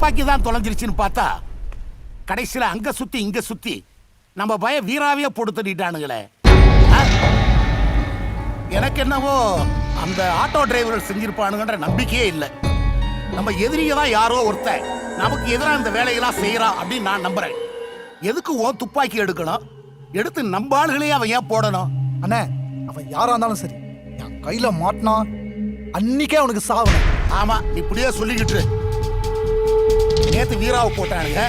துப்பாக்கி தான் தொலைஞ்சிருச்சுன்னு பார்த்தா கடைசியில அங்க சுத்தி இங்க சுத்தி நம்ம பய வீராவே போட்டு தள்ளிட்டானுங்களே ஆ? எனக்கு என்னவோ அந்த ஆட்டோ டிரைவர்கள் செஞ்சிருப்பானுங்கன்ற நம்பிக்கையே இல்லை. நம்ம எதிரிங்க தான் யாரோ ஒருத்தன் நமக்கு எதிராக இந்த வேலையெல்லாம் செய்யறான் அப்படின்னு நான் நம்புறேன். எதுக்கு ஓ துப்பாக்கி எடுக்கணும்? எடுத்து நம்ம ஆளுகளையே அவன் ஏன் போடணும்? அண்ணே அவன் யாரா இருந்தாலும் சரி என் கையில மாட்டினா அன்னைக்கே அவனுக்கு சாவணும் ஆமா இப்படியே சொல்லிக்கிட்டு நேத்து வீராவை போட்டானுங்க.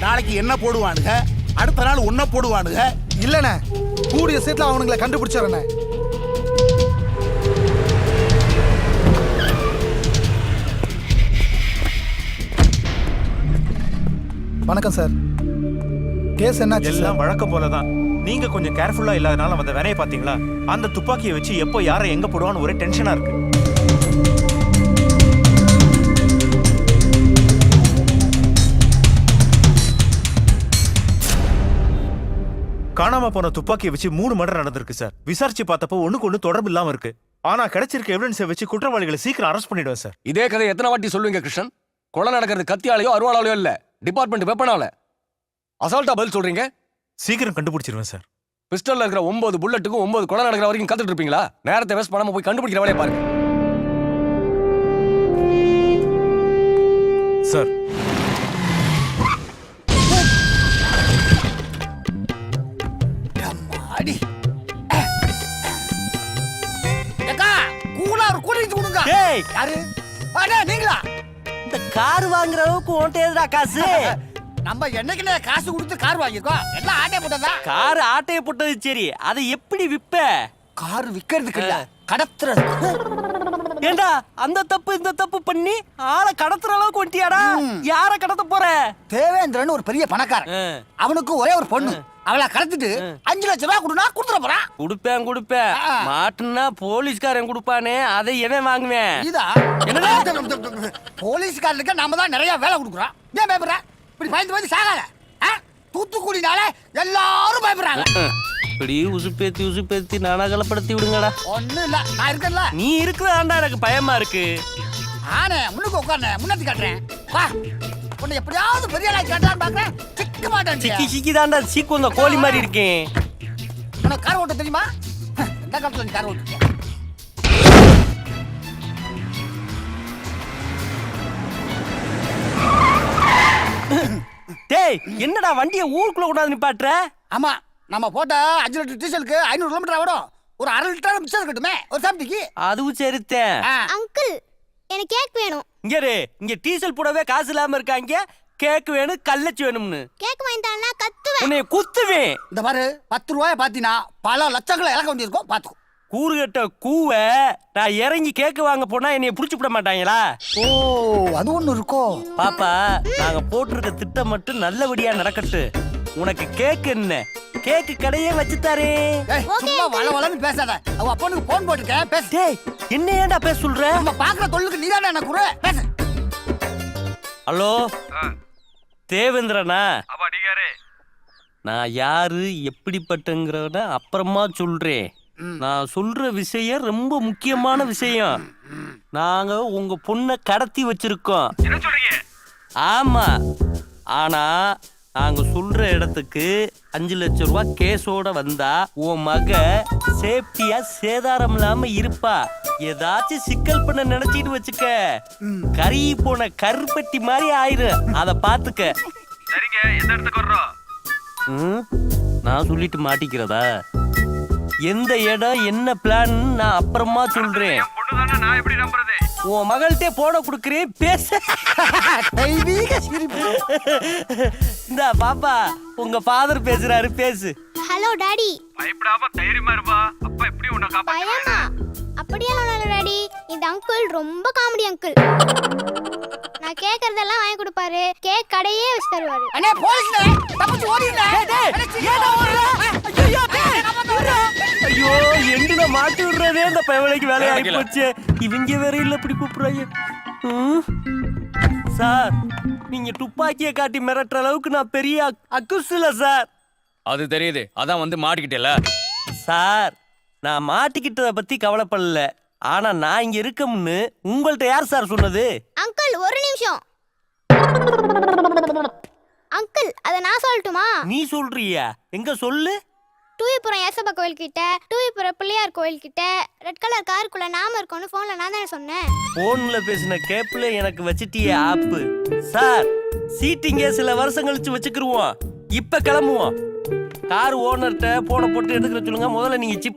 நாளைக்கு என்ன போடுவானுங்க? அடுத்த நாள் உன்ன போடுவானுங்க. இல்லண்ணே கூடிய சீட்ல அவனுங்களை கண்டுபிடிச்சாரண்ணே வணக்கம் சார். கேஸ் என்னாச்சு எல்லாம் வழக்கம் போலதான். நீங்க கொஞ்சம் கேர்ஃபுல்லா இல்லாதனால அந்த வேலையை பாத்தீங்களா அந்த துப்பாக்கியை வச்சு எப்போ யாரை எங்க போடுவான்னு ஒரே டென்ஷனா இருக்கு. காணாம போன துப்பாக்கியை வச்சு மூணு மர்டர் நடந்திருக்கு சார் விசாரிச்சு பார்த்தப்போ ஒண்ணுக்கு ஒண்ணு தொடர்பு இல்லாம இருக்கு. ஆனா கிடைச்சிருக்க எவிடன்ஸை வச்சு குற்றவாளிகளை சீக்கிரம் அரெஸ்ட் பண்ணிடுவேன் சார் இதே கதை எத்தனை வாட்டி சொல்லுவீங்க கிருஷ்ணன்? கொலை நடக்கிறது கத்தியாலேயோ அருவாளாலேயோ இல்ல. டிபார்ட்மெண்ட் வெப்பனால அசால்ட்டா பதில் சொல்றீங்க? சீக்கிரம் கண்டுபிடிச்சிருவேன் சார் பிஸ்டல்ல இருக்கிற ஒன்பது புல்லட்டுக்கும் ஒன்பது கொலை நடக்கிற வரைக்கும் கத்துட்டு இருப்பீங்களா நேரத்தை வேஸ்ட் பண்ணாம போய் கண்டுபிடிக்கிற வேலையை பாருங்க. சார் கூலிங் கொடுங்க டேய். யாரு? அடே நீங்களா? இந்த கார் வாங்குற அளவுக்கு உன்ட்ட எதுடா காசு? நம்ம என்னைக்குன்னு காசு கொடுத்து கார் வாங்கியிருக்கோம். எல்லாம் ஆட்டே போட்டதா? கார் ஆட்டைய போட்டது சரி. அதை எப்படி விப்ப? கார் விக்கிறதுக்கு இல்ல கடத்துறது ஏண்டா அந்த தப்பு இந்த தப்பு பண்ணி ஆளை கடத்துற அளவுக்கு வந்துட்டியாடா? யார கடத்த போற? தேவேந்திரன் ஒரு பெரிய பணக்காரன். அவனுக்கு ஒரே ஒரு பொண்ணு. அவளை கடத்திட்டு அஞ்சு லட்சம் ரூபாய் கொடுனா கொடுத்துட போறான். குடுப்பேன் குடுப்பேன். மாட்டுனா போலீஸ்காரன் கொடுப்பானே அதை எவன் வாங்குவேன்? இதா? என்னது? போலீஸ்காரனுக்கு நாம தான் நிறைய வேலை கொடுக்குறோம். ஏன் பயப்படுற? இப்படி பயந்து பயந்து சாகாத? தூத்துக்குடினால எல்லாரும் பயப்படுறாங்க. இப்படி உசுப்பேத்தி உசுப்பேத்தி நானகலப்படுத்தி விடுங்கடா. ஒண்ணும் இல்ல. நான் இருக்கேன்ல. நீ இருக்கிறதாண்டா எனக்கு பயமா இருக்கு. ஆனே முன்னுக்கு உட்கார்னே முன்னாடி காட்டுறேன். வா. உன்னை எப்படியாவது பெரிய ஆளா காட்டலான்னு பாக்குறேன். சிக்க மாட்டேன் சிக்கி சிக்கி தாண்டா சீக்கு வந்த கோழி மாதிரி இருக்கேன் உனக்கு கார் ஓட்ட தெரியுமா? எந்த காலத்துல நீ கார் ஓட்டுறியா டேய் என்னடா வண்டியை ஊருக்குள்ள கூடாது நிப்பாட்டுற? ஆமா நம்ம போட்ட அஞ்சு லிட்டர் டீசலுக்கு ஐநூறு கிலோமீட்டர் ஆகும் ஒரு அரை லிட்டர் மிச்சம் இருக்கட்டுமே ஒரு சாப்பிட்டிக்கு அதுவும் சரித்தேன் அங்கிள் எனக்கு கேக் வேணும். இங்க இரு இங்க டீசல் போடவே காசு இல்லாம இருக்காங்க கேக் வேணும் கல்லச்சி வேணும்னு. கேக் வாங்கி தானா கத்துவேன். உன்னை குத்துவேன். இந்த பாரு பத்து ரூபாய பாத்தீங்கன்னா பல லட்சங்களை இழக்க வேண்டியிருக்கும். பாத்துக்கோ. கூறுகட்ட கூவ நான் இறங்கி கேக்கு வாங்க போனா என்னைய புடிச்சு விட மாட்டாங்களா? ஓ அது ஒண்ணு இருக்கோ? பாப்பா நாங்க போட்டிருக்க திட்டம் மட்டும் நல்லபடியா நடக்கட்டு. உனக்கு கேக் என்ன? கேக்கு கடையே வச்சு ஏய், சும்மா வள வளன்னு பேசாத. அவ அப்பனுக்கு போன் போட்டுருக்கேன் பேசு. டேய் என்ன ஏன்டா பேச சொல்ற? நம்ம பாக்குற தொழிலுக்கு நீதானே எனக்கு குரு பேசு. ஹலோ? தேவேந்திரனா? நான் யாரு எப்படிப்பட்டங்கிறத அப்புறமா சொல்றேன். நான் சொல்ற விஷயம் ரொம்ப முக்கியமான விஷயம். நாங்க உங்க பொண்ணை கடத்தி வச்சிருக்கோம். ஆமா. ஆனா நாங்க சொல்ற இடத்துக்கு அஞ்சு லட்சம் ரூபாய் கேஸோட வந்தா உன் மக சேஃப்டியா சேதாரம் இல்லாம இருப்பா. ஏதாச்சும் சிக்கல் பண்ண நினைச்சிட்டு வச்சுக்க. கறி போன கருப்பட்டி மாதிரி ஆயிரும் அத பாத்துக்க. ம்? நான் சொல்லிட்டு மாட்டிக்கிறதா? எந்த இடம் என்ன பிளான் நான் அப்புறமா சொல்றேன். உன் மகள்கிட்ட போட கொடுக்குறேன் பேச. தெய்வீக சிரிப்பு. இந்த பாப்பா உங்க ஃபாதர் பேசுறாரு பேசு. ஹலோ டாடி பயமா அங்கிள் ரொம்ப காமெடி அங்கிள் நான் கேக்குறதெல்லாம் வாங்கி கொடுப்பாரு. கேக் கடையே வச்சு தருவாரு. அண்ணே போலீஸ்ல தப்பிச்சு ஓடிடுல ஐயோ எங்கட மாட்டி விடுறதே இந்த பயவலைக்கு வேலையாகி போச்சு. இவங்க வேற இல்ல இப்படி கூப்பிடுறாங்க? சார் நீங்க துப்பாக்கியை காட்டி மிரட்டுற அளவுக்கு நான் பெரிய அக்குஸ் இல்ல சார். அது தெரியுது. அதான் வந்து மாட்டிக்கிட்டேல. சார் நான் மாட்டிக்கிட்டதை பத்தி கவலைப்படல. ஆனா நான் இங்க இருக்கம்னு உங்கள்ட்ட யார் சார் சொன்னது? அங்கிள் ஒரு நிமிஷம். அங்கிள் அதை நான் சொல்லட்டுமா? நீ சொல்றியா? எங்க சொல்லு? டூவிபுரம் ஏசப்பா கோயில் கிட்ட டூவிபுரம் பிள்ளையார் கோயில் கிட்ட ரெட் கலர் காருக்குள்ள நாம இருக்கோம்னு போன்ல நான் தானே சொன்னேன். போன்ல பேசின கேப்ல எனக்கு வச்சிட்டிய ஆப்பு சார் சீட்டிங்க சில வருஷம் கழிச்சு வச்சுக்கிருவோம். இப்ப கிளம்புவோம். கார் ஓனர்கிட்ட போனை போட்டு எடுக்கிற சொல்லுங்க. முதல்ல நீங்க சிப்